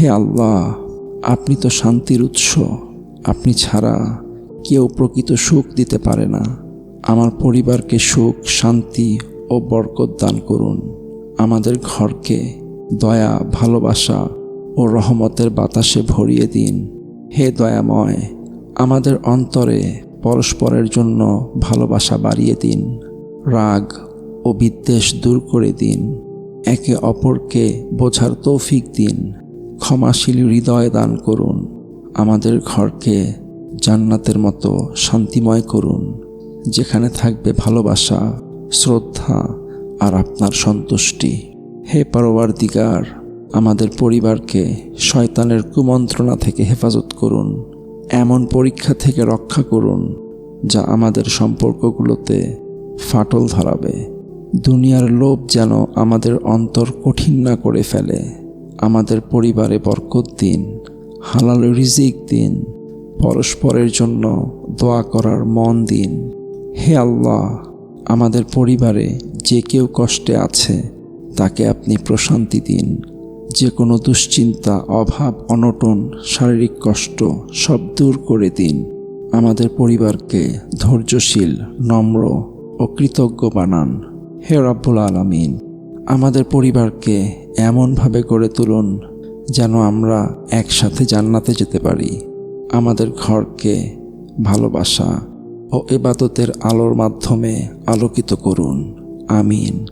হে আল্লাহ, আপনি তো শান্তির উৎস। আপনি ছাড়া কেউ প্রকৃত সুখ দিতে পারে না। আমার পরিবারকে সুখ, শান্তি ও বরকত দান করুন। আমাদের ঘরকে দয়া, ভালোবাসা ও রহমতের বাতাসে ভরিয়ে দিন। হে দয়াময়, আমাদের অন্তরে পরস্পরের জন্য ভালোবাসা বাড়িয়ে দিন। রাগ ও বিদ্বেষ দূর করে দিন। একে অপরকে বোঝার তৌফিক দিন। ক্ষমাশীল হৃদয় দান করুন। আমাদের ঘরকে জান্নাতের মতো শান্তিময় করুন, যেখানে থাকবে ভালোবাসা, শ্রদ্ধা আর আপনার সন্তুষ্টি। হে পরবার দিগার আমাদের পরিবারকে শয়তানের কুমন্ত্রণা থেকে হেফাজত করুন, এমন পরীক্ষা থেকে রক্ষা করুন, যা আমাদের সম্পর্কগুলোতে ফাটল ধরাবে। দুনিয়ার লোভ যেন আমাদের অন্তর কঠিন না করে ফেলে। আমাদের পরিবারে বরকত দিন, হালাল রিজিক দিন, পরস্পরের জন্য দোয়া করার মন দিন। হে আল্লাহ, আমাদের পরিবারে যে কেউ কষ্টে আছে, তাকে আপনি প্রশান্তি দিন। যে কোনো দুশ্চিন্তা, অভাব, অনটন, শারীরিক কষ্ট, সব দূর করে দিন। আমাদের পরিবারকে ধৈর্যশীল, নম্র ও কৃতজ্ঞ বানান। হে রব্বুল আলমিন। আমাদের পরিবারকে এমনভাবে গড়ে তুলুন যেন আমরা একসাথে জান্নাতে যেতে পারি। আমাদের ঘরকে ভালোবাসা ও এবাদতের আলোর মাধ্যমে আলোকিত করুন। আমিন।